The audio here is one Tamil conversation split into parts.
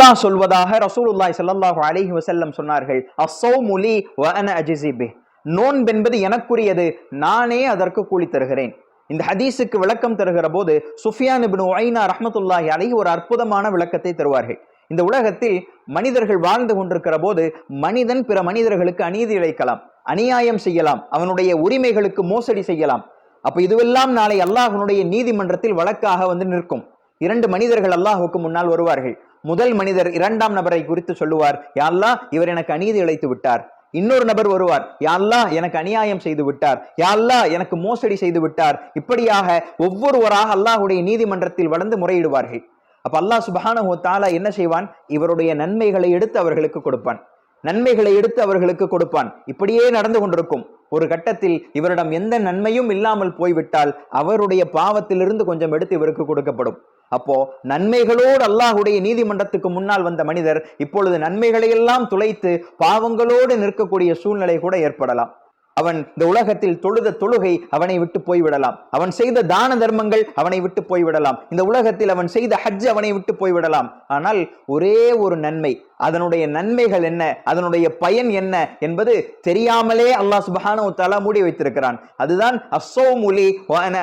அல்லாஹ் சொல்வதாக ரசூலுல்லாய் சல்லாஹூ அலிஹி வசல்லம் சொன்னார்கள். அசோ முலி அன அஜ்ஸி நோன்பென்பது எனக்குரியது நானே அதற்கு கூலி தருகிறேன். இந்த ஹதீஸுக்கு விளக்கம் தருகிற போது சுஃபியான் இப்னு உஐனா ரஹ்மத்துல்லாஹி ஒரு அற்புதமான விளக்கத்தை தருவார்கள். இந்த உலகத்தில் மனிதர்கள் வாழ்ந்து கொண்டிருக்கிற போது மனிதன் பிற மனிதர்களுக்கு அநீதி இழைக்கலாம் அநியாயம் செய்யலாம் அவனுடைய உரிமைகளுக்கு மோசடி செய்யலாம். அப்ப இதுவெல்லாம் நாளை அல்லாஹனுடைய நீதிமன்றத்தில் வழக்காக வந்து நிற்கும். இரண்டு மனிதர்கள் அல்லாஹுக்கு முன்னால் வருவார்கள். முதல் மனிதர் இரண்டாம் நபரை குறித்து சொல்லுவார் யாழ்லா இவர் எனக்கு அநீதி இழைத்து விட்டார். இன்னொரு நபர் வருவார் யாழ்லா எனக்கு அநியாயம் செய்து விட்டார். யாழ்லா அல்லாஹ் எனக்கு மோசடி செய்து விட்டார். இப்படியாக ஒவ்வொருவராக அல்லாஹுடைய நீதிமன்றத்தில் வளர்ந்து முறையிடுவார்கள். அப்ப அல்லாஹ் சுபஹானஹு தாலா என்ன செய்வான்? இவருடைய நன்மைகளை எடுத்து அவர்களுக்கு கொடுப்பான். நன்மைகளை எடுத்து அவர்களுக்கு கொடுப்பான். இப்படியே நடந்து கொண்டிருக்கும். ஒரு கட்டத்தில் இவரிடம் எந்த நன்மையும் இல்லாமல் போய்விட்டால் அவருடைய பாவத்திலிருந்து கொஞ்சம் எடுத்து இவருக்கு கொடுக்கப்படும். அப்போ நன்மைகளோடு அல்லாஹுடைய நீதிமன்றத்துக்கு முன்னால் வந்த மனிதர் இப்பொழுது நன்மைகளையெல்லாம் துளைத்து பாவங்களோடு நிற்கக்கூடிய சூழ்நிலை கூட ஏற்படலாம். அவன் இந்த உலகத்தில் தொழுத தொழுகை அவனை விட்டு போய்விடலாம். அவன் செய்த தான தர்மங்கள் அவனை விட்டு போய்விடலாம். இந்த உலகத்தில் அவன் செய்த ஹஜ் அவனை விட்டு போய்விடலாம். ஆனால் ஒரே ஒரு நன்மை அதனுடைய நன்மைகள் என்ன அதனுடைய பயன் என்ன என்பது தெரியாமலே அல்லாஹ் சுபஹானு தாலா மூடி வைத்திருக்கிறான். அதுதான் அசோமுலி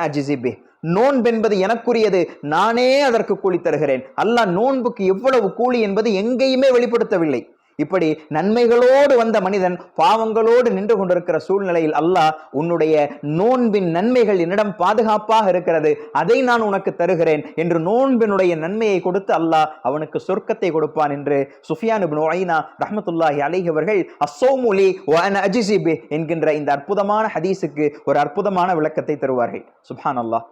அஜிசிபி நோன்பென்பது எனக்குரியது நானே அதற்கு கூலி தருகிறேன். அல்லாஹ் நோன்புக்கு எவ்வளவு கூலி என்பது எங்கேயுமே வெளிப்படுத்தவில்லை. இப்படி நன்மைகளோடு வந்த மனிதன் பாவங்களோடு நின்று கொண்டிருக்கிற சூழ்நிலையில் அல்லாஹ் உன்னுடைய நோன்பின் நன்மைகள் என்னிடம் பாதுகாப்பாக இருக்கிறது. அதை நான் உனக்கு தருகிறேன் என்று நோன்பினுடைய நன்மையை கொடுத்து அல்லாஹ் அவனுக்கு சொர்க்கத்தை கொடுப்பான் என்று சுஃபியான் இப்னு ஐனா ரஹ்மத்துல்லாஹி அலைஹி அவர்கள் என்கின்ற இந்த அற்புதமான ஹதீஸுக்கு ஒரு அற்புதமான விளக்கத்தை தருவார்கள். சுபான் அல்லாஹ்